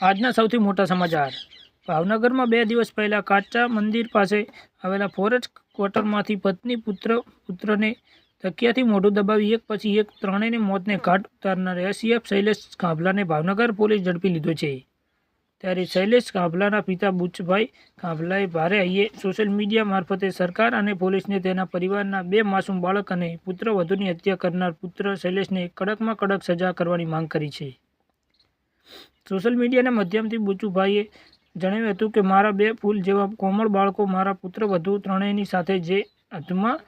આજના સૌથી મોટા સમાચાર. ભાવનગરમાં બે દિવસ પહેલાં કાચા મંદિર પાસે આવેલા ફોરેસ્ટ ક્વાર્ટરમાંથી પત્ની પુત્ર, પુત્રને તકિયાથી મોઢું દબાવી એક પછી એક ત્રણેયને મોતને ઘાટ ઉતારનાર એસીએફ શૈલેષ કાંભલાને ભાવનગર પોલીસ ઝડપી લીધો છે. ત્યારે શૈલેષ કાંભલાના પિતા બુચભાઈ કાંભલાએ ભારે હૈયે સોશિયલ મીડિયા મારફતે સરકાર અને પોલીસને તેના પરિવારના બે માસૂમ બાળક અને પુત્ર વધુની હત્યા કરનાર પુત્ર શૈલેષને કડકમાં કડક સજા કરવાની માંગ કરી છે. સોશિયલ મીડિયાના માધ્યમથી બુચુભાઈએ જણાવ્યું હતું કે, મારા બે ફૂલ જેવા કોમળ બાળકો મારા પુત્ર વધુ ત્રણેયની સાથે જે અધમાં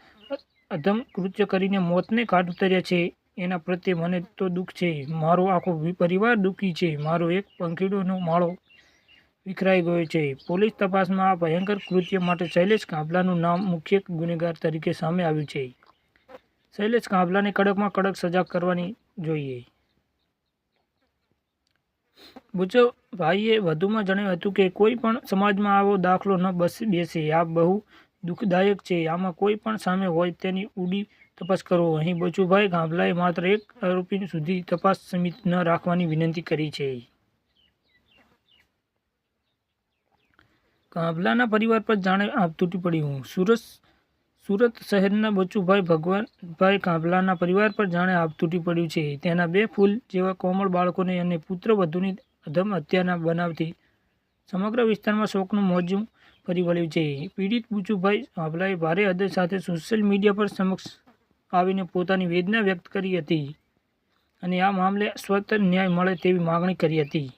અધમ કૃત્ય કરીને મોતને ઘાટ ઉતર્યા છે, એના પ્રત્યે મને તો દુઃખ છે. મારો આખો પરિવાર દુઃખી છે. મારો એક પંખીડોનો માળો વિખરાઈ ગયો છે. પોલીસ તપાસમાં આ ભયંકર કૃત્ય માટે શૈલેષ કાભલાનું નામ મુખ્ય ગુનેગાર તરીકે સામે આવ્યું છે. શૈલેષ કાભલાને કડકમાં કડક સજા કરવાની જોઈએ. બુચો ભાઈએ વધુમાં જણાવ્યું હતું કે કોઈ પણ સમાજમાં આવો દાખલો ન બસ, બેસે. આ બહુ દુઃખદાયક છે. આમાં કોઈ પણ સામે હોય તેની ઉડી તપાસ કરો અહીં બચુભાઈ ગાંભલાએ માત્ર એક આરોપી સુધી તપાસ સમિત ન રાખવાની વિનંતી કરી છે. ગાંભલાના પરિવાર પર જાણે આપ તૂટી પડ્યું સુરત સુરત શહેરના બચુભાઈ ભગવાનભાઈ કાંભલાના પરિવાર પર જાણે આપ તૂટી પડ્યું છે. તેના બે ફૂલ જેવા કોમળ બાળકોને અને પુત્ર વધુની અધમ હત્યાના બનાવથી સમગ્ર વિસ્તારમાં શોકનું મોજું ફરી વળ્યું છે. પીડિત બુચુભાઈ કાંભલાએ ભારે હૃદય સાથે સોશિયલ મીડિયા પર સમક્ષ આવીને પોતાની વેદના વ્યક્ત કરી હતી અને આ મામલે સ્વતંત્ર ન્યાય મળે તેવી માગણી કરી હતી.